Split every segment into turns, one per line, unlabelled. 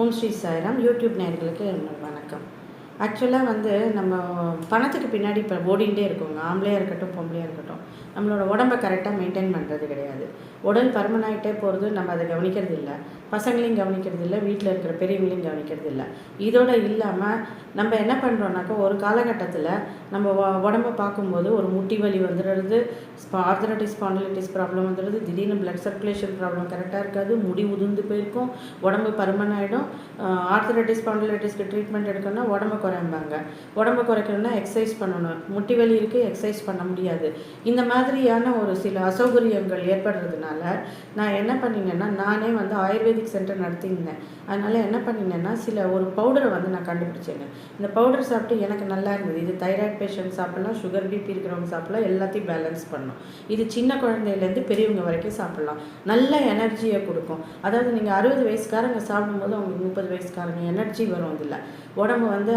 ஓம் Sri Sairam. YouTube நேர்களுக்கு என்னோட வணக்கம். ஆக்சுவலாக வந்து நம்ம பணத்துக்கு பின்னாடி இப்போ ஓடிக்கிட்டே இருக்கோங்க. ஆம்பளையாக இருக்கட்டும் பொம்பளையாக இருக்கட்டும். நம்மளோட உடம்பை கரெக்டாக மெயின்டைன் பண்ணுறது கிடையாது. உடல் பருமனாகிட்டே போகிறது நம்ம அதை கவனிக்கிறது இல்லை. பசங்களையும் கவனிக்கிறது இல்லை. வீட்டில் இருக்கிற பெரியவங்களையும் கவனிக்கிறது இல்லை. இதோட இல்லாமல் நம்ம என்ன பண்ணுறோம்னாக்கா ஒரு காலகட்டத்தில் நம்ம உடம்பை பார்க்கும்போது ஒரு முட்டி வலி வந்துடுறது ஆர்த்தரைட்டிஸ் ஸ்பாண்டலிட்டிஸ் ப்ராப்ளம் வந்துடுது திடீர்னு பிளட் சர்க்குலேஷன் ப்ராப்ளம் கரெக்டாக இருக்காது முடி உதிர்ந்து போயிருக்கும் உடம்பு பருமன் ஆகிடும் ஆர்த்தரைட்டிஸ் ஸ்பாண்டிலிட்டிஸ்க்கு ட்ரீட்மெண்ட் எடுக்கணும்னா உடம்பு குறைம்பாங்க உடம்பு குறைக்கணும்னா எக்ஸசைஸ் பண்ணணும். முட்டி வலி இருக்குது எக்ஸசைஸ் பண்ண முடியாது. இந்த மாதிரியான ஒரு சில அசௌகரியங்கள் ஏற்படுறதுனால நான் என்ன பண்ணினேன்னா நானே வந்து ஆயுர்வேதிக் சென்டர் நடத்தியிருந்தேன். அதனால் என்ன பண்ணினேன்னா சில ஒரு பவுடரை வந்து நான் கண்டுபிடிச்சேங்க. இந்த பவுடர் சாப்பிட்டு எனக்கு நல்லா இருந்தது. இது தைராய்டு பேஷண்ட் சாப்பிடலாம் சுகர் பிபி இருக்கிறவங்க சாப்பிடலாம் எல்லாத்தையும் பேலன்ஸ் பண்ணும் இது சின்ன குழந்தையிலேருந்து பெரியவங்க வரைக்கும் சாப்பிடலாம். நல்ல எனர்ஜியை கொடுக்கும். அதாவது நீங்கள் அறுபது வயசுக்காரங்க சாப்பிடும்போது அவங்களுக்கு முப்பது வயசுக்காரங்க எனர்ஜி வரும் அதில். உடம்பு வந்து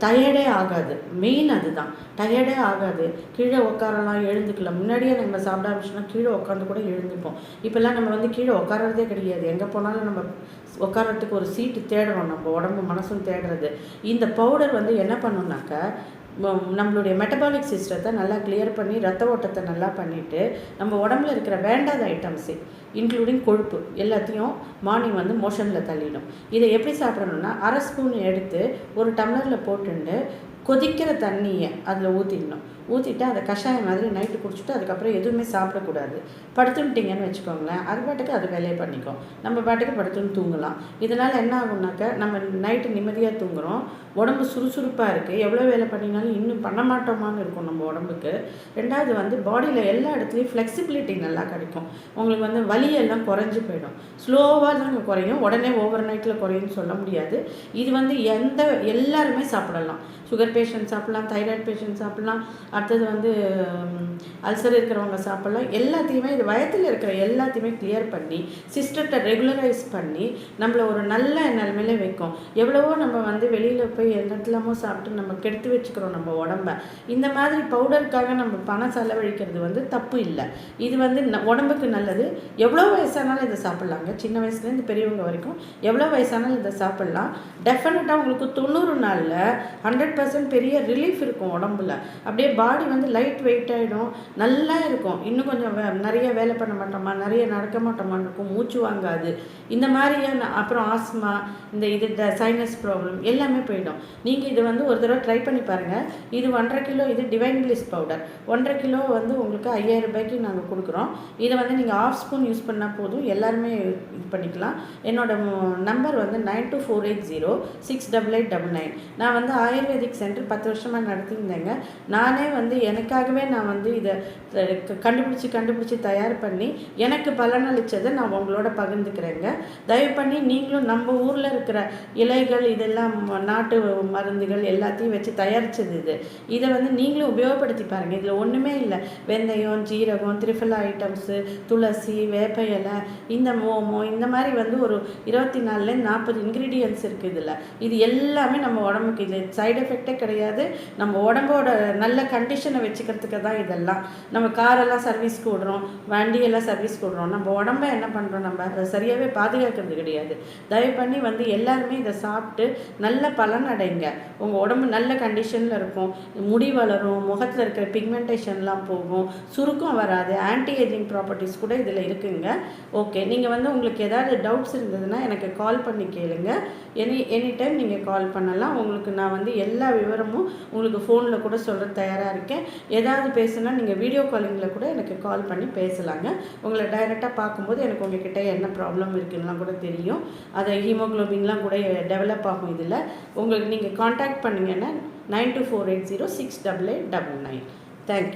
டயர்டே ஆகாது. மெயின் அதுதான். டயர்டே ஆகாது. கீழே உட்காரலாம் எழுந்துக்கலாம். முன்னாடியே நம்ம சாப்பிட ஆரம்பிச்சோம்னா கீழே உட்காந்து கூட எழுந்துப்போம். இப்போல்லாம் நம்ம வந்து கீழே உட்காரதே கிடையாது. எங்கே போனாலும் நம்ம உட்காரத்துக்கு ஒரு சீட்டு தேடுறோம். நம்ம உடம்பு மனசும் தேடுறது. இந்த பவுடர் வந்து என்ன பண்ணுனாக்கா நம்மளுடைய மெட்டபாலிக் சிஸ்டத்தை நல்லா கிளியர் பண்ணி ரத்த ஓட்டத்தை நல்லா பண்ணிவிட்டு நம்ம உடம்புல இருக்கிற வேண்டாத ஐட்டம்ஸு இன்க்ளூடிங் கொழுப்பு எல்லாத்தையும் மார்னிங் வந்து மோஷனில் தள்ளிடும். இதை எப்படி சாப்பிடணும்னா அரை ஸ்பூன் எடுத்து ஒரு டம்ளரில் போட்டுண்டு கொதிக்கிற தண்ணியை அதில் ஊற்றிடணும் ஊற்றிட்டு அதை கஷாயம் மாதிரி நைட்டு குடிச்சிட்டு அதுக்கப்புறம் எதுவுமே சாப்பிடக்கூடாது. படுத்துட்டீங்கன்னு வச்சுக்கோங்களேன். அது பாட்டுக்கு அது வேலையை பண்ணிக்கும். நம்ம பாட்டுக்கு படுத்துன்னு தூங்கலாம். இதனால் என்ன ஆகும்னாக்கா நம்ம நைட்டு நிம்மதியாக தூங்குகிறோம் உடம்பு சுறுசுறுப்பாக இருக்குது எவ்வளோ வேலை பண்ணினாலும் இன்னும் பண்ண மாட்டோமான்னு இருக்கும் நம்ம உடம்புக்கு. ரெண்டாவது வந்து பாடியில் எல்லா இடத்துலையும் ஃப்ளெக்சிபிலிட்டி நல்லா கிடைக்கும். உங்களுக்கு வந்து வலியெல்லாம் குறைஞ்சி போயிடும். ஸ்லோவாக தாங்க குறையும். உடனே ஓவர் நைட்டில் குறையும்னு சொல்ல முடியாது. இது வந்து எந்த எல்லாருமே சாப்பிடலாம். சுகர் பேஷண்ட் சாப்பிட்லாம் தைராய்டு பேஷண்ட் சாப்பிட்லாம் அடுத்தது வந்து அல்சர் இருக்கிறவங்க சாப்பிட்லாம். எல்லாத்தையுமே இது வயத்தில் இருக்கிற எல்லாத்தையுமே கிளியர் பண்ணி சிஸ்டத்தை ரெகுலரைஸ் பண்ணி நம்மளை ஒரு நல்ல நிலமையில வைக்கும். எவ்வளவோ நம்ம வந்து வெளியில் போய் என்னத்துலாமோ சாப்பிட்டு நம்ம கெடுத்து வச்சுக்கிறோம் நம்ம உடம்ப. இந்த மாதிரி பவுடருக்காக நம்ம பணம் செலவழிக்கிறது வந்து தப்பு இல்லை. இது வந்து ந- உடம்புக்கு நல்லது. எவ்வளோ வயசானாலும் இதை சாப்பிட்லாங்க. சின்ன வயசுலேருந்து பெரியவங்க வரைக்கும் எவ்வளோ வயசானாலும் இதை சாப்பிட்லாம். டெஃபினட்டாக உங்களுக்கு தொண்ணூறு நாளில் ஹண்ட்ரட் பர்சன்ட் பெரிய ரிலீஃப் இருக்கும் உடம்புல. அப்படியே பாடி வந்து லைட் வெயிட் ஆகிடும் நல்லா இருக்கும். இன்னும் கொஞ்சம் வே நிறைய வேலை பண்ண மாட்டோமா? நிறைய நடக்க மாட்டோமான்னு இருக்கும். மூச்சு வாங்காது. இந்த மாதிரியான அப்புறம் ஆஸ்மா இந்த இது சைனஸ் ப்ராப்ளம் எல்லாமே போயிடும். நீங்கள் இது வந்து ஒரு தடவை ட்ரை பண்ணி பாருங்கள் இது ஒன்றரை கிலோ இது டிவைன் பிளிஸ் பவுடர் ஒன்றரை கிலோ வந்து உங்களுக்கு ஐயாயிரம் ரூபாய்க்கு நாங்கள் கொடுக்குறோம். இதை வந்து நீங்கள் ஆஃப் ஸ்பூன் யூஸ் பண்ணால் போதும். எல்லாருமே இது பண்ணிக்கலாம். என்னோட நம்பர் வந்து nine two four eight zero six double eight double nine நான் வந்து ஆயுர்வேதிக் சென்டர் பத்து வருஷமாக நடத்தியிருந்தேங்க. நானே வந்து எனக்காகவே நான் வந்து இதை கண்டுபிடிச்சி கண்டுபிடிச்சி தயார் பண்ணி எனக்கு பலனளித்ததை நான் உங்களோட பகிர்ந்துக்கிறேங்க. தயவு பண்ணி நீங்களும் நம்ம ஊரில் இருக்கிற இலைகள் இதெல்லாம் நாட்டு மருந்துகள் எல்லாத்தையும் வச்சு தயாரித்தது இது. இதை வந்து நீங்களும் உபயோகப்படுத்தி பாருங்கள் இதில் ஒன்றுமே இல்லை. வெந்தயம் ஜீரகம் திரிஃபலா ஐட்டம்ஸு துளசி வேப்ப இலை இந்த மோமோ இந்த மாதிரி வந்து ஒரு இருபத்தி நாலுலேருந்து நாற்பது இன்க்ரீடியன்ஸ் இருக்குது இதில். இது எல்லாமே நம்ம உடம்புக்கு இது சைடு எஃபெக்ட் கிடையாது. நம்ம உடம்போட நல்ல கண்டிஷனை வச்சுக்கிறதுக்கு தான் இதெல்லாம். நம்ம காரெல்லாம் சர்வீஸ்க்கு விடுறோம் வண்டியெல்லாம் சர்வீஸ்க்கு விடுறோம் நம்ம உடம்ப என்ன பண்ணுறோம் நம்ம? அதை சரியாகவே பாதுகாக்கிறது கிடையாது. தயவு பண்ணி வந்து எல்லாருமே இதை சாப்பிட்டு நல்ல பலன் அடைங்க. உங்கள் உடம்பு நல்ல கண்டிஷனில் இருக்கும். முடி வளரும் முகத்தில் இருக்கிற பிக்மெண்டேஷன்லாம் போகும். சுருக்கம் வராது. ஆன்டி ஏஜிங் ப்ராப்பர்ட்டிஸ் கூட இதில் இருக்குங்க. ஓகே நீங்கள் வந்து உங்களுக்கு ஏதாவது டவுட்ஸ் இருந்ததுன்னா எனக்கு கால் பண்ணி கேளுங்க. எனி எனி டைம் நீங்கள் கால் பண்ணலாம். உங்களுக்கு நான் வந்து எல்லா விவரமும் உங்களுக்கு ஃபோனில் கூட சொல்ல தயாராக இருக்கேன். ஏதாவது பேசுனா நீங்கள் வீடியோ காலிங்கில் கூட எனக்கு கால் பண்ணி பேசலாங்க. உங்களை டைரெக்டாக பார்க்கும்போது எனக்கு உங்ககிட்ட என்ன ப்ராப்ளம் இருக்குன்னா கூட தெரியும். அதை ஹீமோக்ளோபின்லாம் கூட டெவலப் ஆகும் இதில். உங்களுக்கு நீங்கள் காண்டாக்ட் பண்ணிங்கன்னா nine two four eight zero six double eight double nine thank you